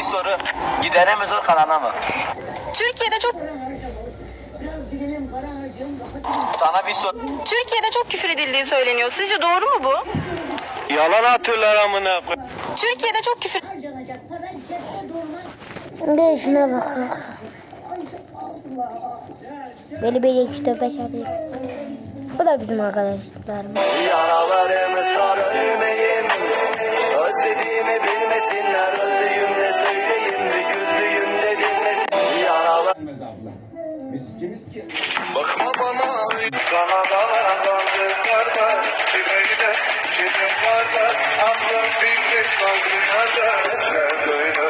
bir soru. Gidene mi dur kalana mı? Türkiye'de çok Sana bir soru. Türkiye'de çok küfür edildiği söyleniyor. Sizce doğru mu bu? Yalan atıyorlar amına koy Türkiye'de çok küfür Bir şuna bakın. Böyle bir iki altı yedi. Bu da bizim arkadaşlarımız. Yaralarımı sar ölmeyeyim Özlediğimi bilmesinler Biz kimiz ki? Bakma bana Sana dağlara kaldıklarda Yüreğde şirin vardı Aklım fikret var dünyada Sen söyle.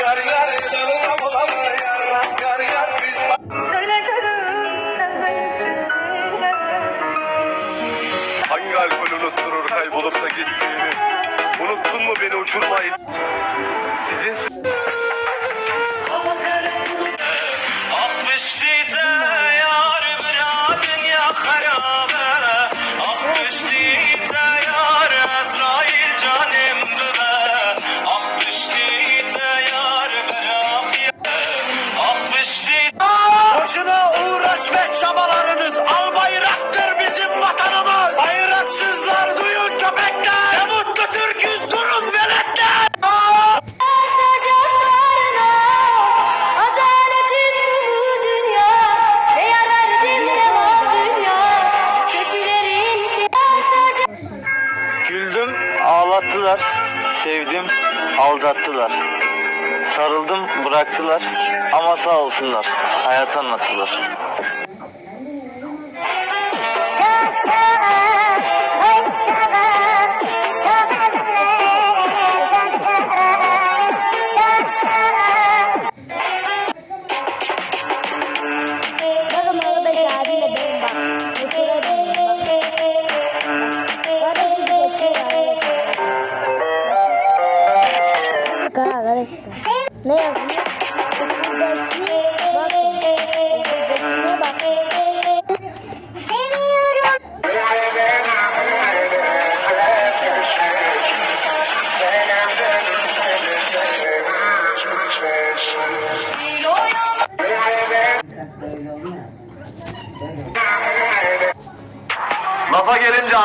Yar yar dalına bulama Yar yar yar biz Söyle karım sen Hangi alkol unutturur kaybolup da gittiğini? Unuttun mu beni uçurmayı? Sizin Sevdim, aldattılar. Sarıldım, bıraktılar. Ama sağ olsunlar. Hayat anlattılar.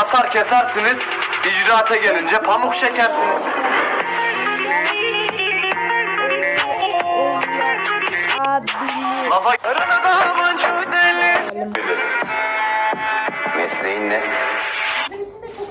Asar kesersiniz İcraata gelince pamuk şekersiniz. Lafa. Mesleğin ne? Benim için de çok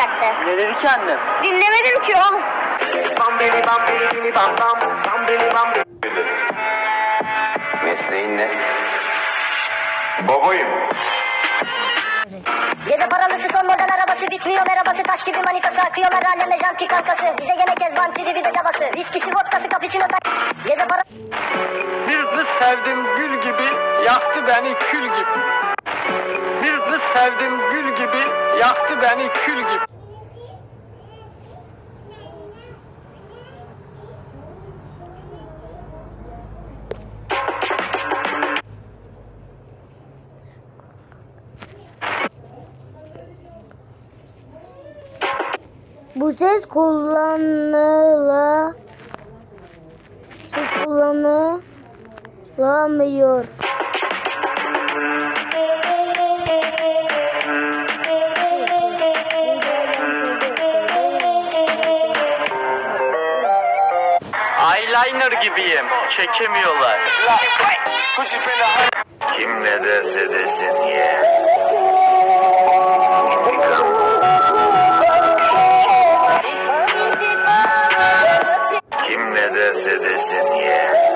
böyle olmayacaktı. Ne dedi ki annem? Dinlemedim ki oğlum. Mesleğin ne? Babayım. Gece paralısı son model arabası bitmiyor merhabası taş gibi manitası akıyorlar anneme janti kankası bize gene kezban tridi bir de cabası viskisi vodkası cappuccino tak Gece para Bir kız sevdim gül gibi, yaktı beni kül gibi. Sevdim gül gibi, yaktı beni kül gibi. Bu ses kullanıla ses kullanılamıyor. Eyeliner gibiyim, çekemiyorlar. Kim ne derse desin ye. Kim ne derse desin ye.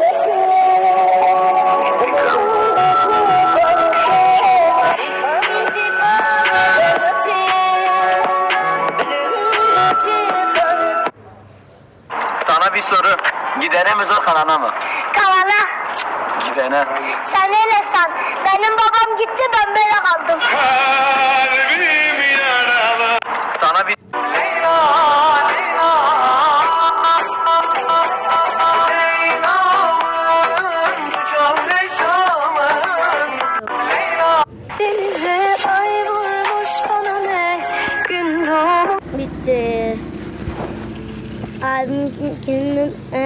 Gidene mi zor kalana mı? Kavana Gidene. sen hele sen benim babam gitti ben böyle kaldım Kalbim yaralı Sana bir...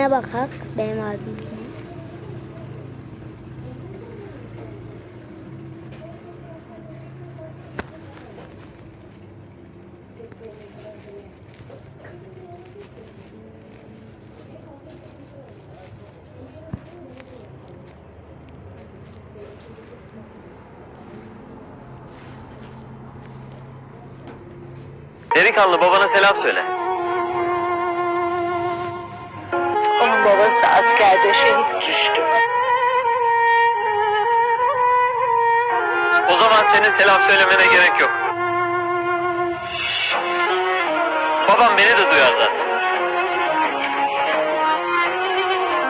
Abimkine bakak. Benim abimkine. Delikanlı babana selam söyle. Babası askerde şehit düştü. O zaman senin selam söylemene gerek yok. Babam beni de duyar zaten.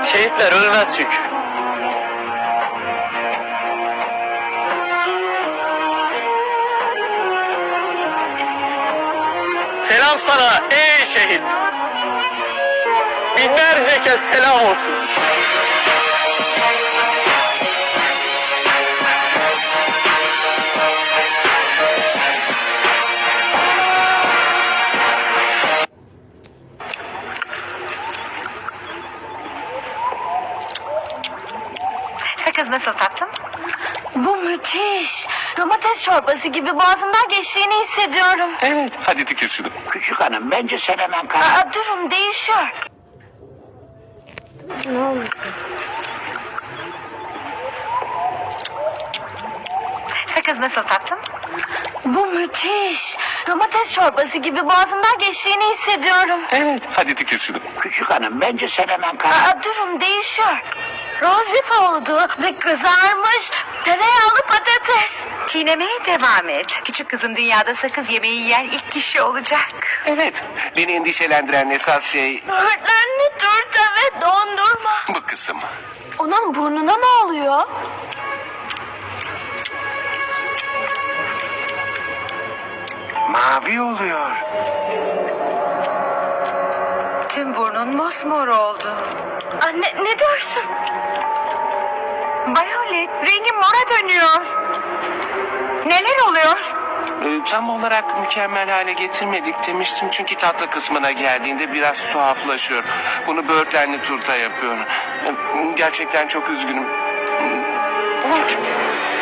Şehitler ölmez çünkü. Selam sana ey şehit. Binlerce kez selam olsun. Sakız nasıl tatlım? Bu müthiş. Domates çorbası gibi boğazımdan geçtiğini hissediyorum. Evet hadi tıkır şunu Küçük hanım bence sen hemen kal. Aa, durun değişiyor. Ne oldu? Sakız nasıl tatlım? Bu müthiş. Domates çorbası gibi boğazımdan geçtiğini hissediyorum. Evet hadi şunu Küçük hanım bence sen hemen kal. Aa, durun değişiyor. Rozbif oldu ve kızarmış tereyağlı patates. Çiğnemeye devam et. Küçük kızın dünyada sakız yemeği yiyen ilk kişi olacak. Evet beni endişelendiren esas şey dondurma. Bu kısım Onun burnuna ne oluyor? Mavi oluyor. Tüm burnun mosmor oldu. Anne ne diyorsun? Violet rengin mora dönüyor. Neler oluyor? Ee, Tam olarak mükemmel hale getirmedik demiştim çünkü tatlı kısmına geldiğinde biraz tuhaflaşıyor. Bunu böğürtlenli turta yapıyorum. Ee, Gerçekten çok üzgünüm. Anne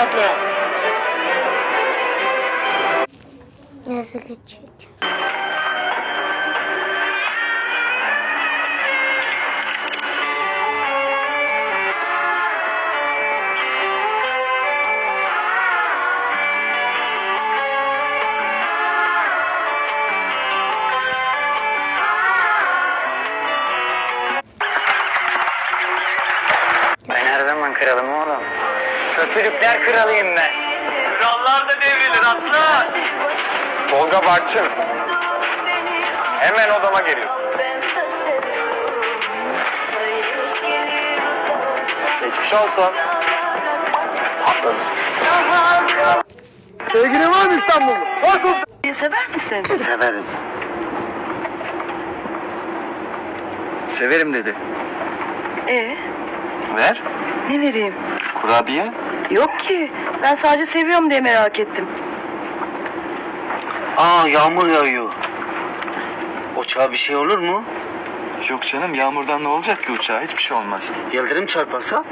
Şişmeye başladı. Nasıl Kötülükler kralıyım ben. Krallar da devrilir aslan. Tolga Barçın. Hemen odama geliyor. Geçmiş olsun. Patlarız. Sevgili var mı İstanbul'da? Var Sever misin? Severim. Severim dedi. Ee, Ver. ne vereyim? Kurabiye. Ki. Ben sadece seviyorum diye merak ettim. Aa yağmur yağıyor. Uçağa bir şey olur mu? Yok canım yağmurdan ne olacak ki uçağa? Hiçbir şey olmaz. Yıldırım çarparsa?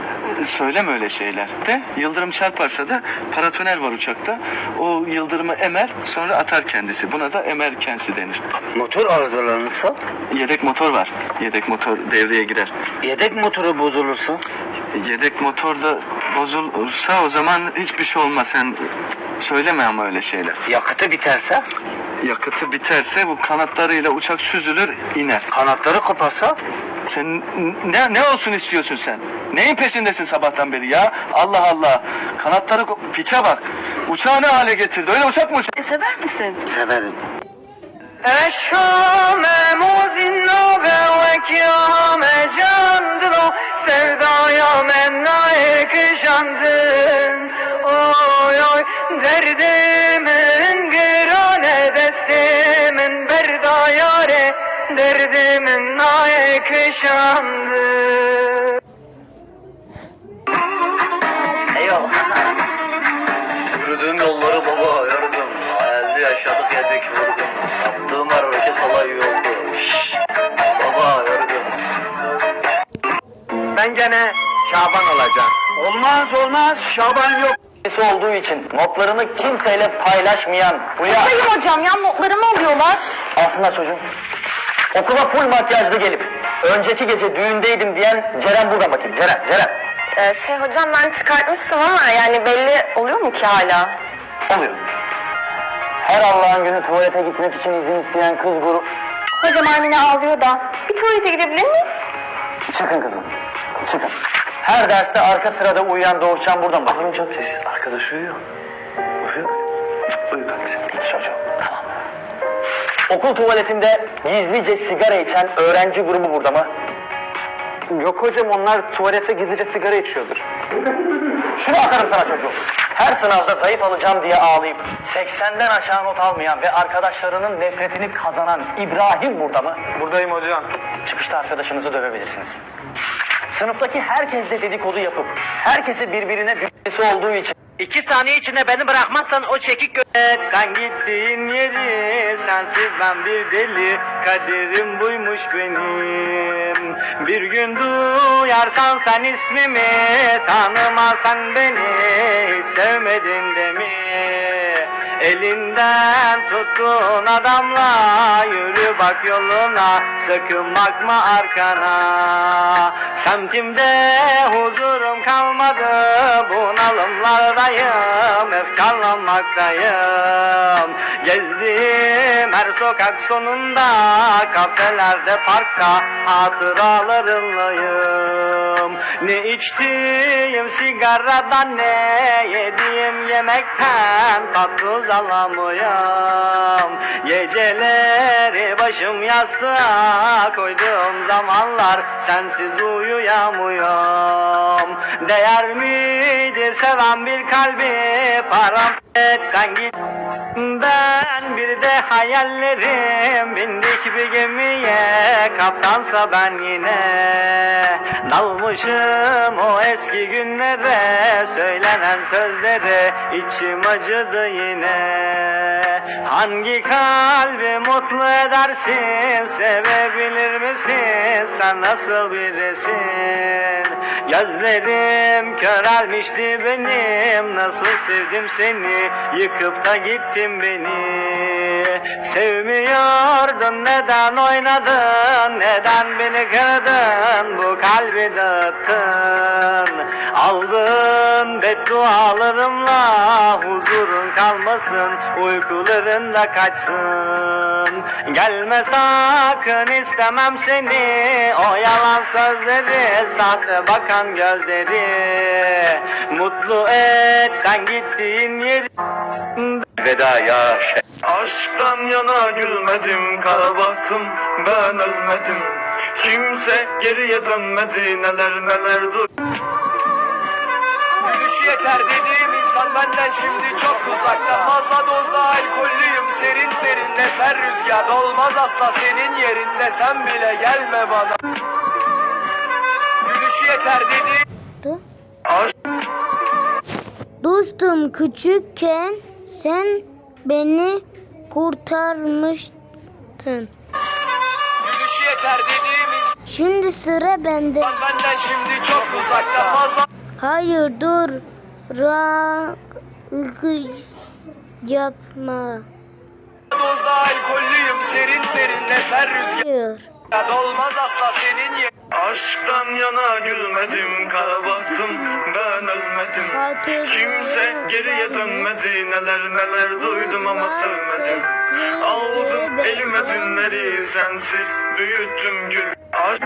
Söyleme öyle şeyler. De yıldırım çarparsa da paratonel var uçakta. O yıldırımı emer sonra atar kendisi. Buna da emerkensi denir. Motor arızalanırsa? Yedek motor var. Yedek motor devreye girer. Yedek motoru bozulursa? Yedek motor da bozulursa o zaman hiçbir şey olmaz. Sen söyleme ama öyle şeyler. Yakıtı biterse? Yakıtı biterse bu kanatlarıyla uçak süzülür iner. Kanatları koparsa? Sen ne ne olsun istiyorsun sen? Neyin peşindesin sabahtan beri ya? Allah Allah. Kanatları ko- piçe bak. Uçağı ne hale getirdi? Öyle uçak mı uçak? E, sever misin? Severim. Eşkam emozin ve kıyam ecandın o sevdaya menna yakışandın oy oy derdimin gırane destimin berda yare derdimin na yakışandın Gene Şaban olacağım. Olmaz olmaz Şaban yok. Olduğu için notlarını kimseyle paylaşmayan Fulya. Hayır hocam ya notlarımı alıyorlar. Aslında çocuğum. Okula full makyajlı gelip önceki gece düğündeydim diyen Ceren burada bakayım. Ceren, Ceren. Ee, şey hocam ben çıkartmıştım ama yani belli oluyor mu ki hala? Oluyor. Her Allah'ın günü tuvalete gitmek için izin isteyen kız grubu. Hocam Armine ağlıyor da. Bir tuvalete gidebilir miyiz? Çıkın kızım. Çıkın. Her derste arka sırada uyuyan Doğuşcan buradan bak. Çok sessiz. Arkadaş uyuyor. Uyuyor. Uyu kanka sen. Git çocuğum. Tamam. Okul tuvaletinde gizlice sigara içen öğrenci grubu burada mı? Yok hocam onlar tuvalette gizlice sigara içiyordur. Şunu atarım sana çocuğum. Her sınavda zayıf alacağım diye ağlayıp 80'den aşağı not almayan ve arkadaşlarının nefretini kazanan İbrahim burada mı? Buradayım hocam. Çıkışta arkadaşınızı dövebilirsiniz. Sınıftaki herkesle dedikodu yapıp herkesi birbirine düşmesi olduğu için. İki saniye içinde beni bırakmazsan o çekik gölet Sen gittiğin yeri sensiz ben bir deli. Kaderim buymuş benim. Bir gün duyarsan sen ismimi Tanımazsan beni sevmedin de mi Elinden tuttun adamla Yürü bak yoluna Sakın bakma arkana. Semtimde huzurum kalmadı Bunalımlardayım Efkarlanmaktayım. Gezdiğim her sokak sonunda Kafelerde parkta Hatıralarınlayım. Ne içtiğim sigaradan Ne yediğim yemekten Tatlı alamıyorum Geceleri başım yastığa koyduğum zamanlar Sensiz uyuyamıyorum. Değer midir seven bir kalbi param et sen git. Ben bir de hayallerim bindik bir gemiye. Kaptansa ben yine Dalmışım o eski günlere Söylenen sözlere içim acıdı yine. Hangi kalbi mutlu edersin? Sevebilir misin? Sen nasıl birisin? Gözlerim körelmişti benim. Nasıl sevdim seni? Yıkıp da gittin beni. Sevmiyordun. Neden oynadın? Neden beni kırdın? Bu kalbi dağıttın. Aldın beddualarımla Huzurun kalmasın Uykuların da kaçsın. Gelme sakın istemem seni O yalan sözleri Sahte bakan gözleri. Mutlu et sen gittiğin yeri Veda ya Aşktan yana gülmedim karabaksın ben ölmedim. Kimse geriye dönmedi neler neler dur yeter dediğim insan benden şimdi çok uzakta Fazla dozda alkollüyüm serin serin eser rüzgar Olmaz asla senin yerinde sen bile gelme bana Gülüşü yeter dediğim Dostum küçükken sen beni kurtarmıştın. Gülüşü yeter dediğim insan Şimdi sıra bende. benden şimdi çok uzakta Fazla Hayır dur. Ra yapma. dozda alkollüyüm serin serin eser rüzgar. Hayır. Olmaz asla senin yerinde Aşktan yana gülmedim karabaksın ben ölmedim. Hatırlarım. Kimse geriye dönmedi. Neler neler duydum ama sevmedim. Aldım elime dünleri sensiz büyüttüm gül. Aşk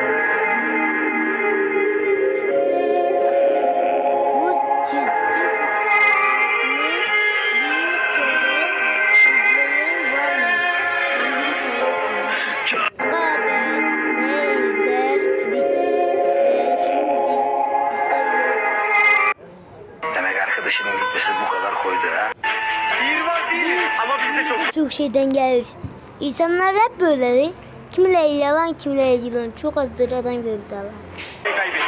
şeyden gelir. İnsanlar hep böyledir. Kimileri yalan, kimileri yılan. Çok azdır adam şey kaybettik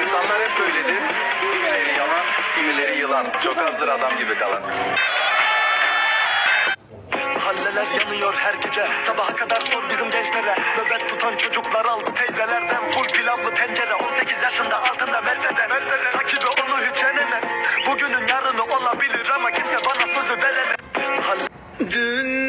İnsanlar hep böyledir Kimileri yalan, kimileri yılan Çok azdır adam gibi kalan Mahalleler yanıyor her gece. Sabaha kadar sor bizim gençlere. Nöbet tutan çocuklar aldı teyzelerden. Full pilavlı tencere. 18 yaşında altında Mercedes, Mercedes. Rakibi onu hiç yenemez. Bugünün yarını olabilir ama kimse bana sözü veremez. Mahalle- Dün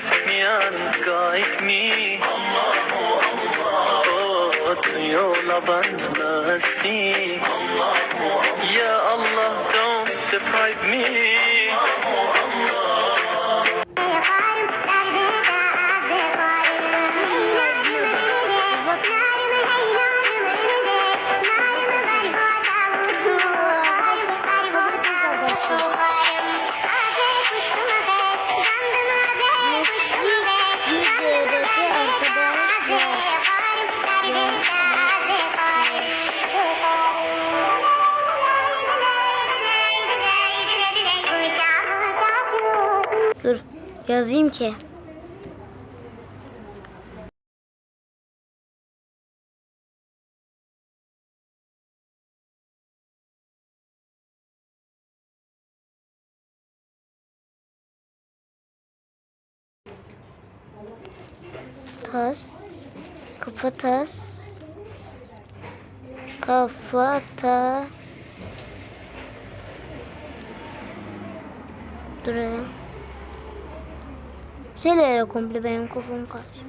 çekmeyen gayni yola bendesi Ya Allah don't deprive me. Dur yazayım ki. Tas, kafa tas, kafa ta. Acelera, cumpre bem um cubo um caixa.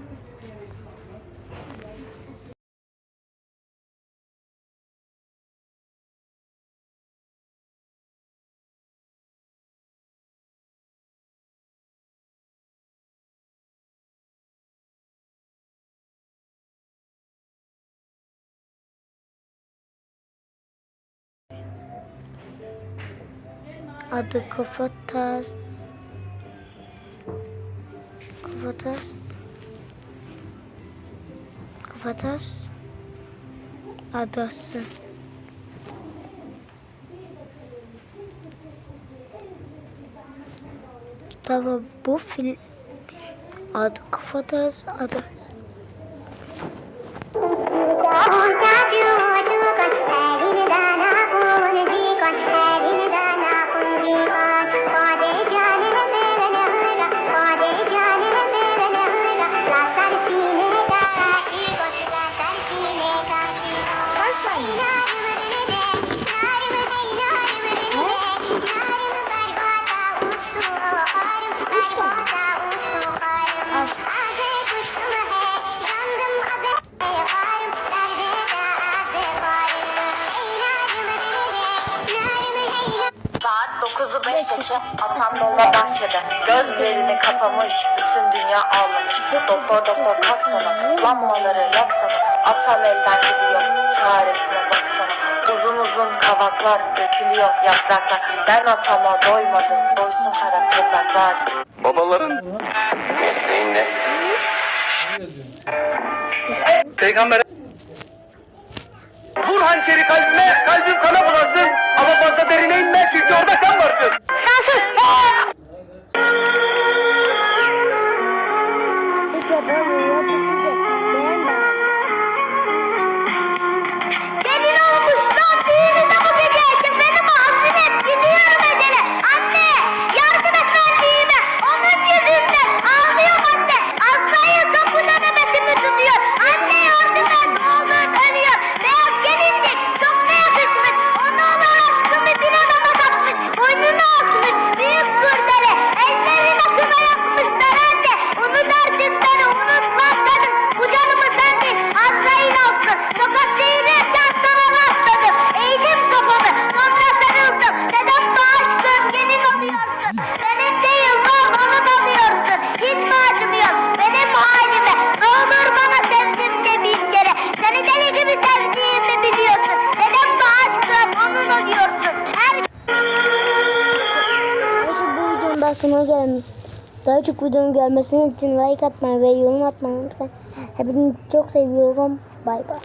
Adı kafa. Kafatas. Kafatas. Adası. Tabi bu film adı Kafatas Adası. Kapamış bütün dünya ağlamış. Doktor doktor kalksana lambaları yaksana. Atam elden gidiyor çaresine baksana. Uzun uzun kavaklar dökülüyor yapraklar. Ben atama doymadım doysun kara topraklar. Babaların Mesleğin ne? Peygamber Vur hançeri kalbime, kalbim kana bulasın. Ama fazla derine inme çünkü orada sen varsın. Neyse Daha çok videonun gelmesi için like atmayı ve yorum atmayı unutmayın. Hepinizi çok seviyorum. Bay bay.